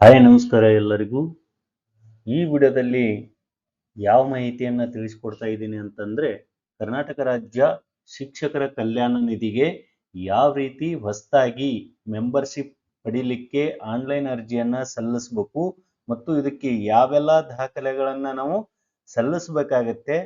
Hi, ನಮಸ್ಕಾರ ಎಲ್ಲರಿಗೂ. ಈ ವಿಡಿಯೋದಲ್ಲಿ ಯಾವ ಮಾಹಿತಿಯನ್ನು ತಿಳಿಸ್ಕೊಡ್ತಾ ಇದ್ದೀನಿ ಅಂತಂದ್ರೆ, ಕರ್ನಾಟಕ ರಾಜ್ಯ ಶಿಕ್ಷಕರ ಕಲ್ಯಾಣ ನಿಧಿಗೆ ಯಾವ ರೀತಿ ಹೊಸದಾಗಿ ಮೆಂಬರ್ಶಿಪ್ ಪಡಿಲಿಕ್ಕೆ ಆನ್ಲೈನ್ ಅರ್ಜಿಯನ್ನು ಸಲ್ಲಿಸಬೇಕು ಮತ್ತು ಇದಕ್ಕೆ ಯಾವೆಲ್ಲ ದಾಖಲೆಗಳನ್ನು ನಾವು ಸಲ್ಲಿಸಬೇಕಾಗತ್ತೆ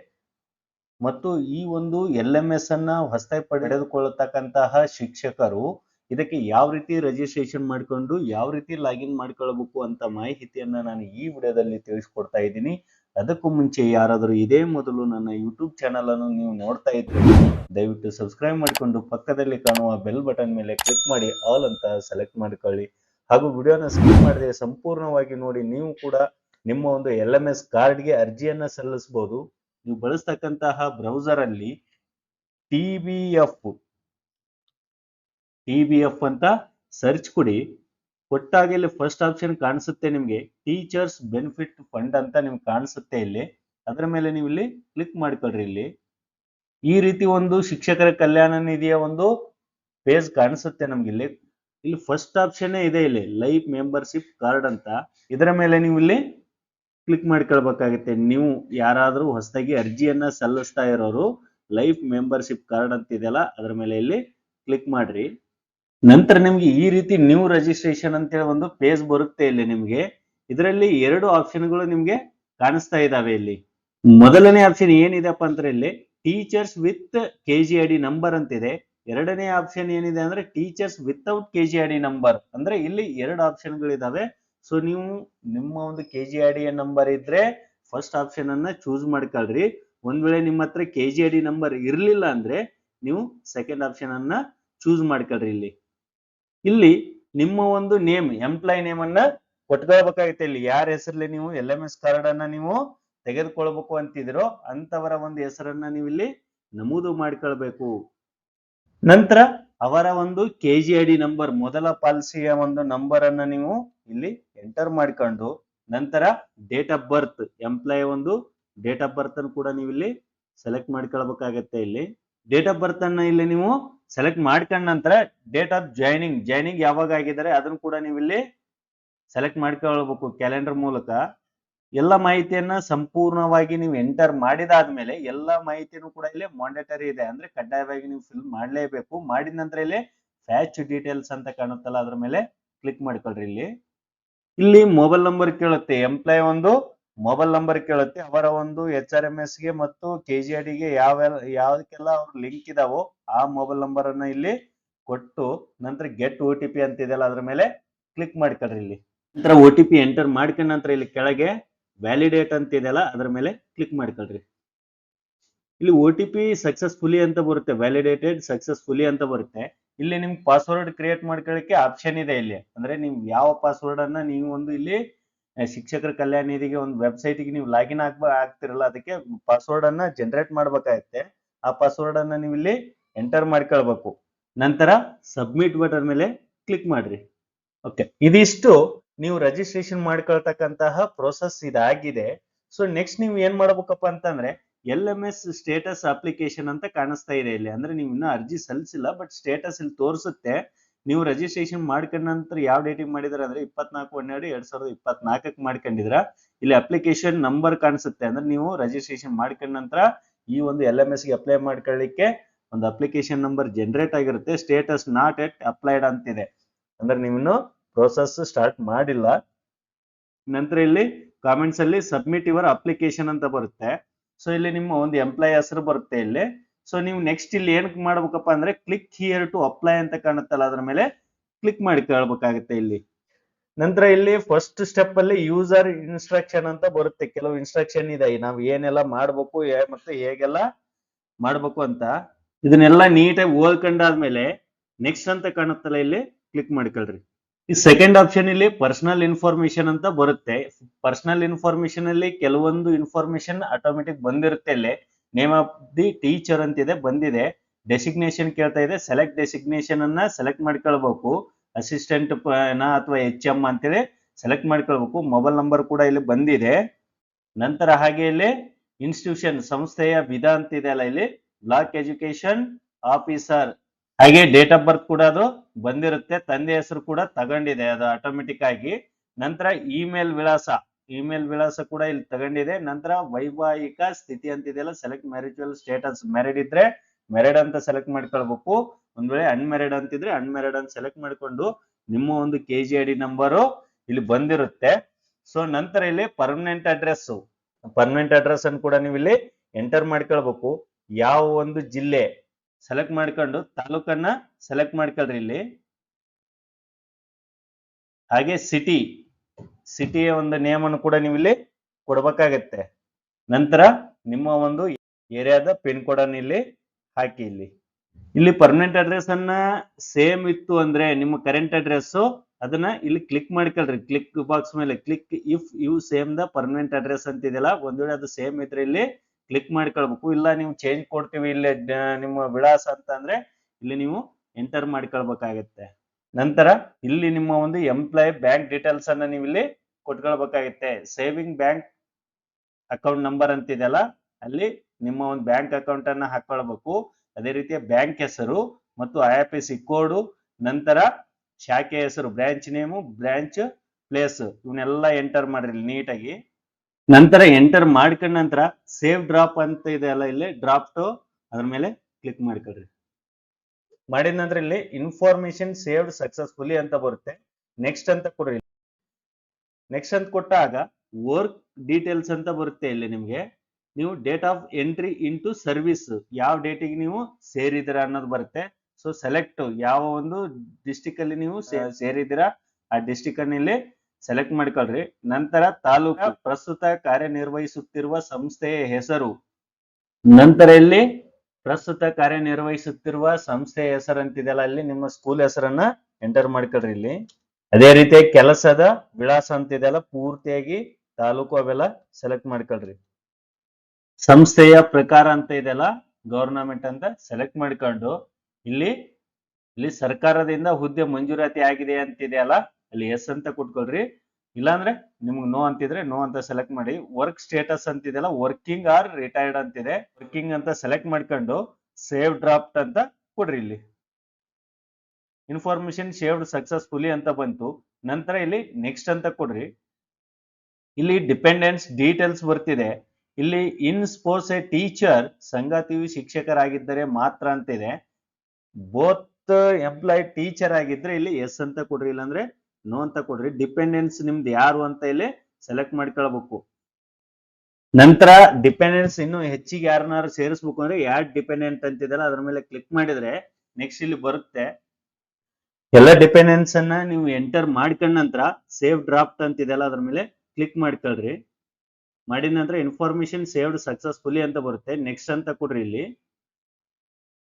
ಮತ್ತು ಈ ಒಂದು ಎಲ್ ಎಂ ಎಸ್ ಅನ್ನ ಹೊಸದಾಗಿ ಪಡೆದುಕೊಳ್ಳತಕ್ಕಂತಹ ಶಿಕ್ಷಕರು ಇದಕ್ಕೆ ಯಾವ ರೀತಿ ರಿಜಿಸ್ಟ್ರೇಷನ್ ಮಾಡ್ಕೊಂಡು, ಯಾವ ರೀತಿ ಲಾಗಿನ್ ಮಾಡ್ಕೊಳ್ಬೇಕು ಅಂತ ಮಾಹಿತಿಯನ್ನ ನಾನು ಈ ವಿಡಿಯೋದಲ್ಲಿ ತಿಳಿಸ್ಕೊಡ್ತಾ ಇದ್ದೀನಿ. ಅದಕ್ಕೂ ಮುಂಚೆ ಯಾರಾದರೂ ಇದೇ ಮೊದಲು ನನ್ನ ಯೂಟ್ಯೂಬ್ ಚಾನಲ್ ಅನ್ನು ನೀವು ನೋಡ್ತಾ ಇದ್ರೆ, ದಯವಿಟ್ಟು ಸಬ್ಸ್ಕ್ರೈಬ್ ಮಾಡಿಕೊಂಡು ಪಕ್ಕದಲ್ಲಿ ಕಾಣುವ ಬೆಲ್ ಬಟನ್ ಮೇಲೆ ಕ್ಲಿಕ್ ಮಾಡಿ ಆಲ್ ಅಂತ ಸೆಲೆಕ್ಟ್ ಮಾಡ್ಕೊಳ್ಳಿ. ಹಾಗೂ ವಿಡಿಯೋನ ಸ್ಕಿಪ್ ಮಾಡದೆ ಸಂಪೂರ್ಣವಾಗಿ ನೋಡಿ, ನೀವು ಕೂಡ ನಿಮ್ಮ ಒಂದು ಎಲ್ ಎಂ ಎಸ್ ಕಾರ್ಡ್ಗೆ ಅರ್ಜಿಯನ್ನ ಸಲ್ಲಿಸಬಹುದು ನೀವು ಬಳಸ್ತಕ್ಕಂತಹ ಬ್ರೌಸರ್ ಅಲ್ಲಿ T B F T B F ಅಂತ ಸರ್ಚ್ ಕೊಡಿ. ಕೊಟ್ಟಾಗ ಇಲ್ಲಿ ಫಸ್ಟ್ ಆಪ್ಷನ್ ಕಾಣಿಸುತ್ತೆ ನಿಮಗೆ. ಟೀಚರ್ಸ್ ಬೆನಿಫಿಟ್ ಫಂಡ್ ಅಂತ ನಿಮ್ಗೆ ಕಾಣಿಸುತ್ತೆ ಇಲ್ಲಿ. ಅದರ ಮೇಲೆ ನೀವು ಇಲ್ಲಿ ಕ್ಲಿಕ್ ಮಾಡ್ಕೊಳ್ರಿ ಇಲ್ಲಿ. ಈ ರೀತಿ ಒಂದು ಶಿಕ್ಷಕರ ಕಲ್ಯಾಣ ನಿಧಿಯ ಒಂದು ಪೇಜ್ ಕಾಣಿಸುತ್ತೆ ನಮ್ಗೆ ಇಲ್ಲಿ. ಇಲ್ಲಿ ಫಸ್ಟ್ ಆಪ್ಷನ್ ಇದೆ ಇಲ್ಲಿ. ಲೈಫ್ ಮೆಂಬರ್ಶಿಪ್ ಕಾರ್ಡ್ ಅಂತ. ಇದರ ಮೇಲೆ ನೀವು ಇಲ್ಲಿ ಕ್ಲಿಕ್ ಮಾಡ್ಕೊಳ್ಬೇಕಾಗತ್ತೆ. ನೀವು ಯಾರಾದರೂ ಹೊಸದಾಗಿ ಅರ್ಜಿಯನ್ನ ಸಲ್ಲಿಸ್ತಾ ಇರೋರು ಲೈಫ್ ಮೆಂಬರ್ಶಿಪ್ ಕಾರ್ಡ್ ಅಂತ ಇದೆಯಲ್ಲ, ಅದರ ಮೇಲೆ ಇಲ್ಲಿ ಕ್ಲಿಕ್ ಮಾಡ್ರಿ. ನಂತರ ನಿಮ್ಗೆ ಈ ರೀತಿ ನ್ಯೂ ರಿಜಿಸ್ಟ್ರೇಷನ್ ಅಂತೇಳಿ ಒಂದು ಪೇಜ್ ಬರುತ್ತೆ ಇಲ್ಲಿ ನಿಮ್ಗೆ. ಇದರಲ್ಲಿ ಎರಡು ಆಪ್ಷನ್ಗಳು ನಿಮ್ಗೆ ಕಾಣಿಸ್ತಾ ಇದಾವೆ ಇಲ್ಲಿ. ಮೊದಲನೇ ಆಪ್ಷನ್ ಏನಿದೆಪ್ಪ ಅಂದ್ರೆ ಇಲ್ಲಿ teachers with K G I D number ಅಂತಿದೆ. ಎರಡನೇ ಆಪ್ಷನ್ ಏನಿದೆ ಅಂದ್ರೆ teachers without K G number ಅಂದ್ರೆ ಇಲ್ಲಿ ಎರಡು ಆಪ್ಷನ್ ಆಪ್ಷನ್ಗಳಿದಾವೆ ಸೊ ನೀವು ನಿಮ್ಮ ಒಂದು ಕೆ ಜಿ ನಂಬರ್ ಇದ್ರೆ ಫಸ್ಟ್ ಆಪ್ಷನ್ ಅನ್ನ ಚೂಸ್ ಮಾಡ್ಕೊಳ್ರಿ. ಒಂದ್ ವೇಳೆ ನಿಮ್ಮ ಹತ್ರ ಕೆ ನಂಬರ್ ಇರ್ಲಿಲ್ಲ ಅಂದ್ರೆ ನೀವು ಸೆಕೆಂಡ್ ಆಪ್ಷನ್ ಅನ್ನ ಚೂಸ್ ಮಾಡ್ಕೊಳ್ರಿ ಇಲ್ಲಿ. ಇಲ್ಲಿ ನಿಮ್ಮ ಒಂದು ನೇಮ್ ಎಂಪ್ಲಾಯ್ ನೇಮ್ ಅನ್ನ ಕೊಟ್ಕೊಳ್ಬೇಕಾಗಿತ್ತು. ಇಲ್ಲಿ ಯಾರ ಹೆಸರಲ್ಲಿ ನೀವು ಎಲ್ ಎಂ ಎಸ್ ಕಾರ್ಡ್ ಅನ್ನ ನೀವು ತೆಗೆದುಕೊಳ್ಬೇಕು ಅಂತಿದ್ರೋ ಅಂತವರ ಒಂದು ಹೆಸರನ್ನ ನೀವು ಇಲ್ಲಿ ನಮೂದು ಮಾಡ್ಕೊಳ್ಬೇಕು. ನಂತರ ಅವರ ಒಂದು K G I D number ಮೊದಲ ಪಾಲಿಸಿಯ ಒಂದು ನಂಬರ್ ಅನ್ನ ನೀವು ಇಲ್ಲಿ ಎಂಟರ್ ಮಾಡ್ಕೊಂಡು ನಂತರ ಡೇಟ್ ಆಫ್ ಬರ್ತ್ ಎಂಪ್ಲಾಯ್ ಒಂದು ಡೇಟ್ ಆಫ್ ಬರ್ತ್ ಅನ್ನು ಕೂಡ ನೀವು ಇಲ್ಲಿ ಸೆಲೆಕ್ಟ್ ಮಾಡ್ಕೊಳ್ಬೇಕಾಗತ್ತೆ ಇಲ್ಲಿ. ಡೇಟ್ ಆಫ್ ಬರ್ತ್ ಅನ್ನ ಇಲ್ಲಿ ನೀವು ಸೆಲೆಕ್ಟ್ ಮಾಡ್ಕೊಂಡ ನಂತರ ಡೇಟ್ ಆಫ್ ಜಾಯ್ನಿಂಗ್ ಜಾಯ್ನಿಂಗ್ ಯಾವಾಗ ಆಗಿದ್ದಾರೆ ಅದನ್ನು ಕೂಡ ನೀವು ಇಲ್ಲಿ ಸೆಲೆಕ್ಟ್ ಮಾಡ್ಕೊಳ್ಬೇಕು ಕ್ಯಾಲೆಂಡರ್ ಮೂಲಕ. ಎಲ್ಲ ಮಾಹಿತಿಯನ್ನ ಸಂಪೂರ್ಣವಾಗಿ ನೀವು ಎಂಟರ್ ಮಾಡಿದಾದ್ಮೇಲೆ ಎಲ್ಲ ಮಾಹಿತಿನೂ ಕೂಡ ಇಲ್ಲಿ ಮಾಂಡೇಟರಿ ಇದೆ. ಅಂದ್ರೆ ಕಡ್ಡಾಯವಾಗಿ ನೀವು ಫಿಲ್ ಮಾಡಲೇಬೇಕು. ಮಾಡಿದ ನಂತರ ಇಲ್ಲಿ ಫ್ಯಾಚ್ ಡೀಟೇಲ್ಸ್ ಅಂತ ಕಾಣುತ್ತಲ್ಲ ಅದ್ರ ಮೇಲೆ ಕ್ಲಿಕ್ ಮಾಡ್ಕೊಳ್ರಿ ಇಲ್ಲಿ. ಇಲ್ಲಿ ಮೊಬೈಲ್ ನಂಬರ್ ಕೇಳುತ್ತೆ. ಎಂಪ್ಲಾಯ್ ಒಂದು ಮೊಬೈಲ್ ನಂಬರ್ ಕೇಳುತ್ತೆ. ಅವರ ಒಂದು ಎಚ್ ಆರ್ ಎಂ ಎಸ್ಗೆ ಮತ್ತು ಕೆ ಜಿ ಗೆ ಯಾವ ಯಾವ್ದಕ್ಕೆಲ್ಲ ಅವ್ರ ಲಿಂಕ್ ಇದಾವೋ ಆ ಮೊಬೈಲ್ ನಂಬರ್ ಅನ್ನ ಇಲ್ಲಿ ಕೊಟ್ಟು ನಂತರ ಗೆಟ್ ಒ ಟಿ ಪಿ ಅಂತ ಇದೆಯಲ್ಲ ಅದ್ರ ಮೇಲೆ ಕ್ಲಿಕ್ ಮಾಡ್ಕೊಳ್ರಿ ಇಲ್ಲಿ. ನಂತರ ಒ ಟಿ ಪಿ ಎಂಟರ್ ಮಾಡ್ಕೊಂಡ ನಂತರ ಇಲ್ಲಿ ಕೆಳಗೆ ವ್ಯಾಲಿಡೇಟ್ ಅಂತ ಇದೆಯಲ್ಲ ಅದ್ರ ಮೇಲೆ ಕ್ಲಿಕ್ ಮಾಡ್ಕೊಳ್ರಿ. ಇಲ್ಲಿ ಒ ಟಿ ಪಿ ಸಕ್ಸಸ್ಫುಲಿ ಅಂತ ಬರುತ್ತೆ ವ್ಯಾಲಿಡೇಟೆಡ್ ಸಕ್ಸಸ್ಫುಲಿ ಅಂತ ಬರುತ್ತೆ. ಇಲ್ಲಿ ನಿಮ್ಗೆ ಪಾಸ್ವರ್ಡ್ ಕ್ರಿಯೇಟ್ ಮಾಡ್ಕೊಳ್ಳಿಕ್ಕೆ ಆಪ್ಷನ್ ಇದೆ ಇಲ್ಲಿ. ಅಂದ್ರೆ ನೀವು ಯಾವ ಪಾಸ್ವರ್ಡ್ ಅನ್ನ ನೀವು ಒಂದು ಇಲ್ಲಿ ಶಿಕ್ಷಕರ ಕಲ್ಯಾಣ ನಿಧಿಗೆ ಒಂದು ವೆಬ್ಸೈಟ್ಗೆ ನೀವು ಲಾಗಿನ್ ಆಗ್ಬ, ಆಗ್ತಿರಲ್ಲ, ಅದಕ್ಕೆ ಪಾಸ್ವರ್ಡ್ ಅನ್ನ ಜನರೇಟ್ ಮಾಡ್ಬೇಕಾಗತ್ತೆ. ಆ ಪಾಸ್ವರ್ಡ್ ಅನ್ನ ನೀವು ಇಲ್ಲಿ ಎಂಟರ್ ಮಾಡ್ಕೊಳ್ಬೇಕು. ನಂತರ ಸಬ್ಮಿಟ್ ಬಟನ್ ಮೇಲೆ ಕ್ಲಿಕ್ ಮಾಡ್ರಿ. ಓಕೆ ಇದಿಷ್ಟು ನೀವು ರಿಜಿಸ್ಟ್ರೇಷನ್ ಮಾಡ್ಕೊಳ್ತಕ್ಕಂತಹ ಪ್ರೋಸೆಸ್ ಇದಾಗಿದೆ. ಸೊ ನೆಕ್ಸ್ಟ್ ನೀವು ಏನ್ ಮಾಡ್ಬೇಕಪ್ಪ ಅಂತಂದ್ರೆ L M S status application ಅಂತ ಕಾಣಿಸ್ತಾ ಇದೆ ಇಲ್ಲಿ. ಅಂದ್ರೆ ನೀವು ಇನ್ನೂ ಅರ್ಜಿ ಸಲ್ಲಿಸಿಲ್ಲ ಬಟ್ ಸ್ಟೇಟಸ್ ಇಲ್ಲಿ ತೋರಿಸುತ್ತೆ. ನೀವು ರಿಜಿಸ್ಟ್ರೇಷನ್ ಮಾಡ್ಕೊಂಡ ನಂತರ ಯಾವ ಡೇಟಿಗೆ ಮಾಡಿದ್ರ ಅಂದ್ರೆ ಇಪ್ಪತ್ನಾಲ್ಕು ಹನ್ನೆರಡು ಎರಡ್ ಸಾವಿರದ ಇಪ್ಪತ್ನಾಲ್ಕಕ್ಕೆ ಮಾಡ್ಕೊಂಡಿದ್ರ ಇಲ್ಲಿ ಅಪ್ಲಿಕೇಶನ್ ನಂಬರ್ ಕಾಣಿಸುತ್ತೆ ಅಂದ್ರೆ ನೀವು ರಿಜಿಸ್ಟ್ರೇಷನ್ ಮಾಡ್ಕೊಂಡ ನಂತರ ಈ ಒಂದು ಎಲ್ ಎಂ ಎಸ್ಗೆ ಅಪ್ಲೈ ಮಾಡ್ಕೊಳ್ಳಿಕ್ಕೆ ಒಂದು ಅಪ್ಲಿಕೇಶನ್ ನಂಬರ್ ಜನರೇಟ್ ಆಗಿರುತ್ತೆ. ಸ್ಟೇಟಸ್ ನಾಟ್ ಎಟ್ ಅಪ್ಲೈಡ್ ಅಂತಿದೆ. ಅಂದ್ರೆ ನೀವು ಪ್ರೋಸೆಸ್ ಸ್ಟಾರ್ಟ್ ಮಾಡಿಲ್ಲ. ನಂತರ ಇಲ್ಲಿ ಕಾಮೆಂಟ್ಸ್ ಅಲ್ಲಿ ಸಬ್ಮಿಟ್ ಯುವರ್ ಅಪ್ಲಿಕೇಶನ್ ಅಂತ ಬರುತ್ತೆ. ಸೊ ಇಲ್ಲಿ ನಿಮ್ಮ ಒಂದು ಎಂಪ್ಲಾಯ್ ಹೆಸರು ಬರುತ್ತೆ ಇಲ್ಲಿ. ಸೊ ನೀವು ನೆಕ್ಸ್ಟ್ ಇಲ್ಲಿ ಏನ್ ಮಾಡ್ಬೇಕಪ್ಪ ಅಂದ್ರೆ ಕ್ಲಿಕ್ ಹಿಯರ್ ಟು ಅಪ್ಲೈ ಅಂತ ಕಾಣುತ್ತಲ್ಲ ಅದ್ರ ಮೇಲೆ ಕ್ಲಿಕ್ ಮಾಡಿ ಕೇಳ್ಬೇಕಾಗುತ್ತೆ ಇಲ್ಲಿ. ನಂತರ ಇಲ್ಲಿ ಫಸ್ಟ್ ಸ್ಟೆಪ್ ಅಲ್ಲಿ ಯೂಸರ್ ಇನ್ಸ್ಟ್ರಕ್ಷನ್ ಅಂತ ಬರುತ್ತೆ. ಕೆಲವು ಇನ್ಸ್ಟ್ರಕ್ಷನ್ ಇದೆ. ನಾವು ಏನೆಲ್ಲ ಮಾಡ್ಬೇಕು ಮತ್ತೆ ಹೇಗೆಲ್ಲ ಮಾಡ್ಬೇಕು ಅಂತ. ಇದನ್ನೆಲ್ಲ ನೀಟಾಗಿ ಓದ್ಕೊಂಡಾದ್ಮೇಲೆ ನೆಕ್ಸ್ಟ್ ಅಂತ ಕಾಣುತ್ತಲ್ಲ ಇಲ್ಲಿ ಕ್ಲಿಕ್ ಮಾಡ್ಕೊಳ್ರಿ. ಈ ಸೆಕೆಂಡ್ ಆಪ್ಷನ್ ಇಲ್ಲಿ ಪರ್ಸನಲ್ ಇನ್ಫಾರ್ಮೇಶನ್ ಅಂತ ಬರುತ್ತೆ. ಪರ್ಸನಲ್ ಇನ್ಫಾರ್ಮೇಶನ್ ಅಲ್ಲಿ ಕೆಲವೊಂದು ಇನ್ಫಾರ್ಮೇಶನ್ ಆಟೋಮೆಟಿಕ್ ಬಂದಿರುತ್ತೆ ಇಲ್ಲಿ. ನೇಮ್ ಆಫ್ ದಿ ಟೀಚರ್ ಅಂತಿದೆ, ಬಂದಿದೆ. ಡೆಸಿಗ್ನೇಷನ್ ಕೇಳ್ತಾ ಇದೆ. ಸೆಲೆಕ್ಟ್ ಡೆಸಿಗ್ನೇಷನ್ ಅನ್ನ ಸೆಲೆಕ್ಟ್ ಮಾಡ್ಕೊಳ್ಬೇಕು. ಅಸಿಸ್ಟೆಂಟ್ ಅಥವಾ ಎಚ್ ಎಂ ಅಂತೇಳಿ ಸೆಲೆಕ್ಟ್ ಮಾಡ್ಕೊಳ್ಬೇಕು. ಮೊಬೈಲ್ ನಂಬರ್ ಕೂಡ ಇಲ್ಲಿ ಬಂದಿದೆ. ನಂತರ ಹಾಗೆ ಇಲ್ಲಿ ಇನ್ಸ್ಟಿಟ್ಯೂಷನ್ ಸಂಸ್ಥೆಯ ವಿಧ ಅಂತ ಇದೆ ಅಲ್ಲ ಇಲ್ಲಿ. ಬ್ಲಾಕ್ ಎಜುಕೇಶನ್ ಆಫೀಸರ್ ಹಾಗೆ ಡೇಟ್ ಆಫ್ ಬರ್ತ್ ಕೂಡ ಅದು ಬಂದಿರುತ್ತೆ. ತಂದೆ ಹೆಸರು ಕೂಡ ತಗೊಂಡಿದೆ ಅದು ಆಟೋಮೆಟಿಕ್ ಆಗಿ. ನಂತರ ಇಮೇಲ್ ವಿಳಾಸ. ಇಮೇಲ್ ವಿಳಾಸ ಕೂಡ ಇಲ್ಲಿ ತಗೊಂಡಿದೆ. ನಂತರ ವೈವಾಹಿಕ ಸ್ಥಿತಿ ಅಂತಿದೆಯಲ್ಲ ಸೆಲೆಕ್ಟ್ ಮ್ಯಾರೇಜುವಲ್ ಸ್ಟೇಟಸ್ ಮ್ಯಾರಿಡ್ ಇದ್ರೆ ಮ್ಯಾರಿಡ್ ಅಂತ ಸೆಲೆಕ್ಟ್ ಮಾಡ್ಕೊಳ್ಬೇಕು. ಒಂದ್ ವೇಳೆ ಅನ್ಮ್ಯಾರಿಡ್ ಅಂತಿದ್ರೆ ಅನ್ಮ್ಯಾರಿಡ್ ಅಂತ ಸೆಲೆಕ್ಟ್ ಮಾಡ್ಕೊಂಡು ನಿಮ್ಮ ಒಂದು K G I D number ಇಲ್ಲಿ ಬಂದಿರುತ್ತೆ. ಸೊ ನಂತರ ಇಲ್ಲಿ ಪರ್ಮನೆಂಟ್ ಅಡ್ರೆಸ್ ಪರ್ಮನೆಂಟ್ ಅಡ್ರೆಸ್ ಅನ್ನು ಕೂಡ ನೀವು ಇಲ್ಲಿ ಎಂಟರ್ ಮಾಡ್ಕೊಳ್ಬೇಕು. ಯಾವ ಒಂದು ಜಿಲ್ಲೆ ಸೆಲೆಕ್ಟ್ ಮಾಡ್ಕೊಂಡು ತಾಲೂಕನ್ನ ಸೆಲೆಕ್ಟ್ ಮಾಡ್ಕೊಳ್ರಿ ಇಲ್ಲಿ. ಹಾಗೆ ಸಿಟಿ ಸಿಟಿಯ ಒಂದು ನೇಮನ್ನು ಕೂಡ ನೀವು ಇಲ್ಲಿ ಕೊಡ್ಬೇಕಾಗತ್ತೆ. ನಂತರ ನಿಮ್ಮ ಒಂದು ಏರಿಯಾದ ಪಿನ್ ಕೋಡ್ ಇಲ್ಲಿ ಹಾಕಿ ಇಲ್ಲಿ. ಇಲ್ಲಿ ಪರ್ಮನೆಂಟ್ ಅಡ್ರೆಸ್ ಅನ್ನ ಸೇಮ್ ಇತ್ತು ಅಂದ್ರೆ ನಿಮ್ಮ ಕರೆಂಟ್ ಅಡ್ರೆಸ್ ಅದನ್ನ ಇಲ್ಲಿ ಕ್ಲಿಕ್ ಮಾಡ್ಕೊಳ್ರಿ. ಕ್ಲಿಕ್ ಬಾಕ್ಸ್ ಮೇಲೆ click if you same the permanent address ಅಂತ ಇದೆಯಲ್ಲ, ಒಂದ್ ವೇಳೆ ಅದು ಸೇಮ್ ಇದ್ರೆ ಇಲ್ಲಿ ಕ್ಲಿಕ್ ಮಾಡ್ಕೊಳ್ಬೇಕು. ಇಲ್ಲ ನೀವು ಚೇಂಜ್ ಕೊಡ್ತೀವಿ ಇಲ್ಲಿ ನಿಮ್ಮ ವಿಳಾಸ ಅಂತ ಅಂದ್ರೆ ಇಲ್ಲಿ ನೀವು ಎಂಟರ್ ಮಾಡ್ಕೊಳ್ಬೇಕಾಗತ್ತೆ. ನಂತರ ಇಲ್ಲಿ ನಿಮ್ಮ ಒಂದು ಎಂಪ್ಲಾಯ್ ಬ್ಯಾಂಕ್ ಡೀಟೇಲ್ಸ್ ಅನ್ನ ನೀವು ಇಲ್ಲಿ ಕೊಟ್ಕೊಳ್ಬೇಕಾಗುತ್ತೆ. ಸೇವಿಂಗ್ ಬ್ಯಾಂಕ್ ಅಕೌಂಟ್ ನಂಬರ್ ಅಂತ ಇದೆಯಲ್ಲ, ಅಲ್ಲಿ ನಿಮ್ಮ ಒಂದು ಬ್ಯಾಂಕ್ ಅಕೌಂಟ್ ಅನ್ನ ಹಾಕೊಳ್ಬೇಕು ಅದೇ ರೀತಿಯ ಬ್ಯಾಂಕ್ ಹೆಸರು ಮತ್ತು ಐ ಎಫ್ ಎಸ್ ಕೋಡು ನಂತರ ಶಾಖೆ ಹೆಸರು ಬ್ರಾಂಚ್ ನೇಮು ಬ್ರಾಂಚ್ ಪ್ಲೇಸ್ ಇವನ್ನೆಲ್ಲ ಎಂಟರ್ ಮಾಡ್ರಿ ನೀಟಾಗಿ. ನಂತರ ಎಂಟರ್ ಮಾಡ್ಕೊಂಡ ನಂತರ ಸೇವ್ ಡ್ರಾಪ್ ಅಂತ ಇದೆ ಅಲ್ಲ ಇಲ್ಲಿ ಟು ಅದ್ರ ಮೇಲೆ ಕ್ಲಿಕ್ ಮಾಡ್ಕೊಳ್ರಿ. ಮಾಡಿದ ನಂತರ ಇಲ್ಲಿ ಇನ್ಫಾರ್ಮೇಶನ್ ಸೇವ್ಡ್ ಸಕ್ಸಸ್ಫುಲಿ ಅಂತ ಬರುತ್ತೆ. ನೆಕ್ಸ್ಟ್ ಅಂತ ಕೊಡ್ರಿ. ನೆಕ್ಸ್ಟ್ ಅಂತ ಕೊಟ್ಟಾಗ ವರ್ಕ್ ಡೀಟೇಲ್ಸ್ ಅಂತ ಬರುತ್ತೆ ಇಲ್ಲಿ ನಿಮ್ಗೆ. ನೀವು date of entry into service ಯಾವ ಡೇಟಿಗೆ ನೀವು ಸೇರಿದಿರ ಅನ್ನೋದು ಬರುತ್ತೆ. ಸೊ ಸೆಲೆಕ್ಟ್ ಯಾವ ಒಂದು ಡಿಸ್ಟಿಕ್ ಅಲ್ಲಿ ನೀವು ಸೇರಿದಿರಾ ಆ ಡಿಸ್ಟಿಕ್ ಅನ್ನ ಇಲ್ಲಿ ಸೆಲೆಕ್ಟ್ ಮಾಡ್ಕೊಳ್ರಿ. ನಂತರ ತಾಲೂಕು ಪ್ರಸ್ತುತ ಕಾರ್ಯನಿರ್ವಹಿಸುತ್ತಿರುವ ಸಂಸ್ಥೆಯ ಹೆಸರು. ನಂತರ ಇಲ್ಲಿ ಪ್ರಸ್ತುತ ಕಾರ್ಯನಿರ್ವಹಿಸುತ್ತಿರುವ ಸಂಸ್ಥೆಯ ಹೆಸರು ಅಂತಿದೆಯಲ್ಲ ಅಲ್ಲಿ ನಿಮ್ಮ ಸ್ಕೂಲ್ ಹೆಸರನ್ನ ಎಂಟರ್ ಮಾಡ್ಕೊಳ್ರಿ ಇಲ್ಲಿ. ಅದೇ ರೀತಿ ಕೆಲಸದ ವಿಳಾಸ ಅಂತಿದೆಯಲ್ಲ, ಪೂರ್ತಿಯಾಗಿ ತಾಲೂಕು ಅವೆಲ್ಲ ಸೆಲೆಕ್ಟ್ ಮಾಡ್ಕೊಳ್ರಿ. ಸಂಸ್ಥೆಯ ಪ್ರಕಾರ ಅಂತ ಇದೆಯಲ್ಲ ಗವರ್ನಮೆಂಟ್ ಅಂತ ಸೆಲೆಕ್ಟ್ ಮಾಡ್ಕೊಂಡು, ಇಲ್ಲಿ ಇಲ್ಲಿ ಸರ್ಕಾರದಿಂದ ಹುದ್ದೆ ಮಂಜೂರಾತಿ ಆಗಿದೆ ಅಂತಿದೆಯಲ್ಲ, ಅಲ್ಲಿ ಎಸ್ ಅಂತ ಕೊಟ್ಕೊಳ್ರಿ. ಇಲ್ಲಾಂದ್ರೆ ನಿಮ್ಗೆ ನೋ ಅಂತಿದ್ರೆ ನೋ ಅಂತ ಸೆಲೆಕ್ಟ್ ಮಾಡಿ ವರ್ಕ್ ಸ್ಟೇಟಸ್ ಅಂತಿದೆಯಲ್ಲ ವರ್ಕಿಂಗ್ ಆರ್ ರಿಟೈರ್ಡ್ ಅಂತಿದೆ. ವರ್ಕಿಂಗ್ ಅಂತ ಸೆಲೆಕ್ಟ್ ಮಾಡ್ಕೊಂಡು ಸೇವ್ ಡ್ರಾಫ್ಟ್ ಅಂತ ಕೊಡ್ರಿ ಇಲ್ಲಿ. ಇನ್ಫಾರ್ಮೇಶನ್ ಸೇವ್ಡ್ ಸಕ್ಸಸ್ಫುಲಿ ಅಂತ ಬಂತು. ನಂತರ ಇಲ್ಲಿ ನೆಕ್ಸ್ಟ್ ಅಂತ ಕೊಡ್ರಿ. ಇಲ್ಲಿ ಡಿಪೆಂಡೆನ್ಸ್ ಡೀಟೇಲ್ಸ್ ಬರ್ತಿದೆ. ಇಲ್ಲಿ ಇನ್ ಸ್ಪೋರ್ಟ್ಸ್ ಎ ಟೀಚರ್ ಸಂಗಾತಿಯು ಶಿಕ್ಷಕರಾಗಿದ್ದರೆ ಮಾತ್ರ ಅಂತಿದೆ. ಬೋತ್ ಎಂಪ್ಲಾಯ್ ಟೀಚರ್ ಆಗಿದ್ರೆ ಇಲ್ಲಿ ಎಸ್ ಅಂತ ಕೊಡ್ರಿ. ಇಲ್ಲಾಂದ್ರೆ ನೋ ಅಂತ ಕೊಡ್ರಿ. ಡಿಪೆಂಡೆನ್ಸ್ ನಿಮ್ದು ಯಾರು ಅಂತ ಇಲ್ಲಿ ಸೆಲೆಕ್ಟ್ ಮಾಡ್ಕೊಳ್ಬೇಕು ನಂತರ ಡಿಪೆಂಡೆನ್ಸ್ ಇನ್ನು ಹೆಚ್ಚಿಗೆ ಯಾರನ್ನಾರು ಸೇರಿಸ್ಬೇಕು ಅಂದ್ರೆ ಯಾಡ್ ಡಿಪೆಂಡೆಂಟ್ ಅಂತಿದಲ್ಲ ಅದ್ರ ಮೇಲೆ ಕ್ಲಿಕ್ ಮಾಡಿದ್ರೆ ನೆಕ್ಸ್ಟ್ ಇಲ್ಲಿ ಬರುತ್ತೆ. ಎಲ್ಲ ಡಿಪೆಂಡೆನ್ಸ್ ಅನ್ನ ನೀವು ಎಂಟರ್ ಮಾಡ್ಕೊಂಡ ನಂತರ ಸೇವ್ ಡ್ರಾಫ್ಟ್ ಅಂತಿದೆಲ್ಲ ಅದ್ರ ಮೇಲೆ ಕ್ಲಿಕ್ ಮಾಡ್ಕೊಳ್ರಿ ಮಾಡಿದ ನಂತರ ಇನ್ಫಾರ್ಮೇಶನ್ ಸೇವ್ಡ್ ಸಕ್ಸಸ್ಫುಲಿ ಅಂತ ಬರುತ್ತೆ. ನೆಕ್ಸ್ಟ್ ಅಂತ ಕೊಡ್ರಿ ಇಲ್ಲಿ.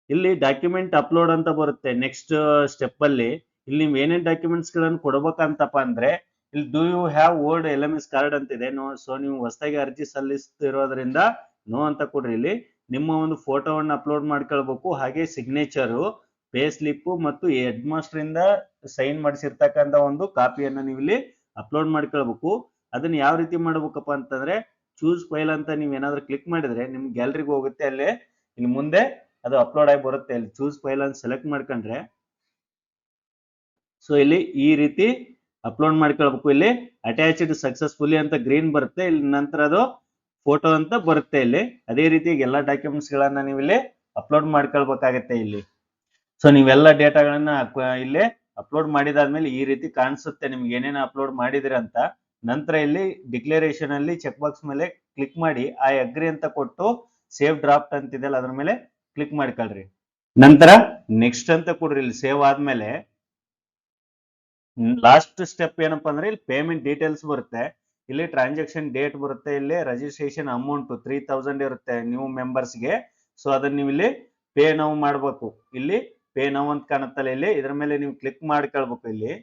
ಇಲ್ಲಿ ಡಾಕ್ಯುಮೆಂಟ್ ಅಪ್ಲೋಡ್ ಅಂತ ಬರುತ್ತೆ. ನೆಕ್ಸ್ಟ್ ಸ್ಟೆಪ್ ಅಲ್ಲಿ. ಇಲ್ಲಿ ನೀವು ಏನೇನ್ ಡಾಕ್ಯುಮೆಂಟ್ಸ್ಗಳನ್ನು ಕೊಡ್ಬೇಕಂತಪ್ಪ ಅಂದ್ರೆ, ಇಲ್ಲಿ do you have old L M S card ಅಂತಿದೆ ನೋ ಸೊ ನೀವು ಹೊಸದಾಗಿ ಅರ್ಜಿ ಸಲ್ಲಿಸ್ತಿರೋದ್ರಿಂದ ನೋ ಅಂತ ಕೊಡ್ರಿ ಇಲ್ಲಿ. ನಿಮ್ಮ ಒಂದು ಫೋಟೋವನ್ನು ಅಪ್ಲೋಡ್ ಮಾಡ್ಕೊಳ್ಬೇಕು. ಹಾಗೆ ಸಿಗ್ನೇಚರು ಪೇ ಸ್ಲಿಪ್ ಮತ್ತು ಹೆಡ್ ಮಾಸ್ಟರ್ ಇಂದ ಸೈನ್ ಮಾಡಿಸಿರ್ತಕ್ಕಂಥ ಒಂದು ಕಾಪಿಯನ್ನ ನೀವು ಇಲ್ಲಿ ಅಪ್ಲೋಡ್ ಮಾಡ್ಕೊಳ್ಬೇಕು. ಅದನ್ನ ಯಾವ ರೀತಿ ಮಾಡ್ಬೇಕಪ್ಪ ಅಂತಂದ್ರೆ ಚೂಸ್ ಫೈಲ್ ಅಂತ ನೀವು ಏನಾದ್ರು ಕ್ಲಿಕ್ ಮಾಡಿದ್ರೆ ನಿಮ್ ಗ್ಯಾಲರಿಗೆ ಹೋಗುತ್ತೆ ಅಲ್ಲಿ. ಇಲ್ಲಿ ಮುಂದೆ ಅದು ಅಪ್ಲೋಡ್ ಆಗಿ ಬರುತ್ತೆ. ಅಲ್ಲಿ ಚೂಸ್ ಫೈಲ್ ಅಂತ ಸೆಲೆಕ್ಟ್ ಮಾಡ್ಕೊಂಡ್ರೆ ಸೊ ಇಲ್ಲಿ ಈ ರೀತಿ ಅಪ್ಲೋಡ್ ಮಾಡ್ಕೊಳ್ಬೇಕು. ಇಲ್ಲಿ ಅಟ್ಯಾಚ್ಡ್ ಸಕ್ಸಸ್ಫುಲಿ ಅಂತ ಗ್ರೀನ್ ಬರುತ್ತೆ. ಇಲ್ಲಿ ನಂತರ ಅದು ಫೋಟೋ ಅಂತ ಬರುತ್ತೆ ಇಲ್ಲಿ. ಅದೇ ರೀತಿ ಎಲ್ಲಾ ಡಾಕ್ಯುಮೆಂಟ್ಸ್ ಗಳನ್ನ ನೀವು ಇಲ್ಲಿ ಅಪ್ಲೋಡ್ ಮಾಡ್ಕೊಳ್ಬೇಕಾಗತ್ತೆ ಇಲ್ಲಿ. ಸೊ ನೀವೆಲ್ಲ ಡೇಟಾಗಳನ್ನ ಇಲ್ಲಿ ಅಪ್ಲೋಡ್ ಮಾಡಿದಾದ್ಮೇಲೆ ಈ ರೀತಿ ಕಾಣಿಸುತ್ತೆ. ನಿಮ್ಗೆ ಏನೇನು ಅಪ್ಲೋಡ್ ಮಾಡಿದಿರ ಅಂತ. ನಂತರ ಇಲ್ಲಿ ಡಿಕ್ಲರೇಷನ್ ಅಲ್ಲಿ ಚೆಕ್ ಬಾಕ್ಸ್ ಮೇಲೆ ಕ್ಲಿಕ್ ಮಾಡಿ ಆ ಅಗ್ರಿ ಅಂತ ಕೊಟ್ಟು ಸೇವ್ ಡ್ರಾಫ್ಟ್ ಅಂತಿದೆಯಲ್ಲ ಅದ್ರ ಮೇಲೆ ಕ್ಲಿಕ್ ಮಾಡ್ಕೊಳ್ರಿ. ನಂತರ ನೆಕ್ಸ್ಟ್ ಅಂತ ಕೊಡ್ರಿ ಇಲ್ಲಿ ಸೇವ್ ಆದ್ಮೇಲೆ. ಲಾಸ್ಟ್ ಸ್ಟೆಪ್ ಏನಪ್ಪಾ ಅಂದ್ರೆ ಇಲ್ಲಿ ಪೇಮೆಂಟ್ ಡೀಟೇಲ್ಸ್ ಬರುತ್ತೆ. ಇಲ್ಲಿ ಟ್ರಾನ್ಸಾಕ್ಷನ್ ಡೇಟ್ ಬರುತ್ತೆ, ಇಲ್ಲಿ ರಿಜಿಸ್ಟ್ರೇಷನ್ ಅಮೌಂಟ್ ತ್ರೀ ತೌಸಂಡ್ ಇರುತ್ತೆ ನ್ಯೂ ಗೆ. ಸೊ ಅದನ್ನ ನೀವು ಇಲ್ಲಿ ಪೇ ನಾವು ಮಾಡ್ಬೇಕು. ಇಲ್ಲಿ ಪೇ ನಾವು ಅಂತ ಕಾಣುತ್ತಲ್ಲ ಇಲ್ಲಿ, ಇದ್ರ ಮೇಲೆ ನೀವು ಕ್ಲಿಕ್ ಮಾಡ್ಕೊಳ್ಬೇಕು ಇಲ್ಲಿ.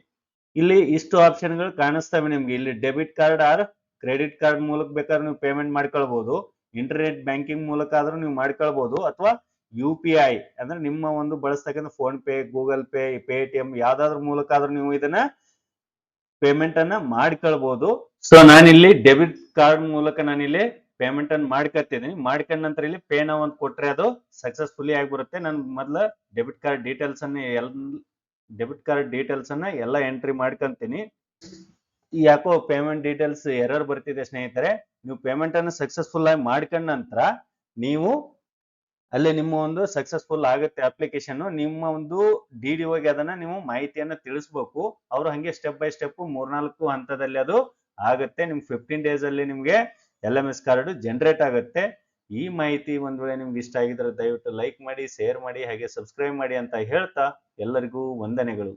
ಇಲ್ಲಿ ಇಷ್ಟು ಆಪ್ಷನ್ಗಳು ಕಾಣಿಸ್ತವೆ ನಿಮ್ಗೆ. ಇಲ್ಲಿ debit card or credit card ಮೂಲಕ ಬೇಕಾದ್ರೆ ನೀವು ಪೇಮೆಂಟ್ ಮಾಡ್ಕೊಳ್ಬಹುದು ಇಂಟರ್ನೆಟ್ ಬ್ಯಾಂಕಿಂಗ್ ಮೂಲಕ ಆದ್ರೂ ನೀವು ಮಾಡ್ಕೊಳ್ಬಹುದು ಅಥವಾ ಯು ಪಿ ಐ ಅಂದ್ರೆ ನಿಮ್ಮ ಒಂದು ಬಳಸ್ತಕ್ಕಂಥ PhonePe, Google Pay, Paytm ಯಾವ್ದಾದ್ರ ಮೂಲಕ ಆದ್ರೂ ನೀವು ಇದನ್ನ ಪೇಮೆಂಟ್ ಅನ್ನ ಮಾಡ್ಕೊಳ್ಬಹುದು ಸೊ ನಾನಿಲ್ಲಿ ಡೆಬಿಟ್ ಕಾರ್ಡ್ ಮೂಲಕ ನಾನಿಲ್ಲಿ ಪೇಮೆಂಟ್ ಅನ್ನ ಮಾಡ್ಕೊತಿದ್ದೀನಿ ಮಾಡ್ಕೊಂಡ ನಂತರ ಇಲ್ಲಿ ಪೇ ನಾವು ಅಂತ ಕೊಟ್ರೆ ಅದು ಸಕ್ಸಸ್ಫುಲಿ ಆಗಿಬಿಡುತ್ತೆ. ನಾನು ಮೊದ್ಲ ಡೆಬಿಟ್ ಕಾರ್ಡ್ ಡೀಟೇಲ್ಸ್ ಅನ್ನ ಎಲ್ ಡೆಬಿಟ್ ಕಾರ್ಡ್ ಡೀಟೇಲ್ಸ್ ಅನ್ನ ಎಲ್ಲ ಎಂಟ್ರಿ ಮಾಡ್ಕೊಂತೀನಿ. ಯಾಕೋ ಪೇಮೆಂಟ್ ಡೀಟೇಲ್ಸ್ ಎರರ್ ಬರ್ತಿದೆ ಸ್ನೇಹಿತರೆ. ನೀವು ಪೇಮೆಂಟ್ ಅನ್ನು ಸಕ್ಸಸ್ಫುಲ್ ಆಗಿ ಮಾಡ್ಕೊಂಡ ನಂತರ ನೀವು ಅಲ್ಲೇ ನಿಮ್ಮ ಒಂದು ಸಕ್ಸಸ್ಫುಲ್ ಆಗುತ್ತೆ ಅಪ್ಲಿಕೇಶನ್ ನಿಮ್ಮ ಒಂದು ಡಿ ಡಿ ಹೋಗಿ ಅದನ್ನ ನೀವು ಮಾಹಿತಿಯನ್ನ ತಿಳಿಸ್ಬೇಕು. ಅವರು ಹಂಗೆ ಸ್ಟೆಪ್ ಬೈ ಸ್ಟೆಪ್ ಮೂರ್ನಾಲ್ಕು ಹಂತದಲ್ಲಿ ಅದು ಆಗುತ್ತೆ. ನಿಮ್ ಫಿಫ್ಟೀನ್ ಡೇಸ್ ಅಲ್ಲಿ ನಿಮ್ಗೆ L M S card generate ಆಗುತ್ತೆ. ಈ ಮಾಹಿತಿ ಒಂದ್ ವೇಳೆ ನಿಮ್ಗೆ ಇಷ್ಟ ಆಗಿದ್ರೆ ದಯವಿಟ್ಟು ಲೈಕ್ ಮಾಡಿ ಶೇರ್ ಮಾಡಿ, ಹಾಗೆ ಸಬ್ಸ್ಕ್ರೈಬ್ ಮಾಡಿ ಅಂತ ಹೇಳ್ತಾ ಎಲ್ಲರಿಗೂ ವಂದನೆಗಳು.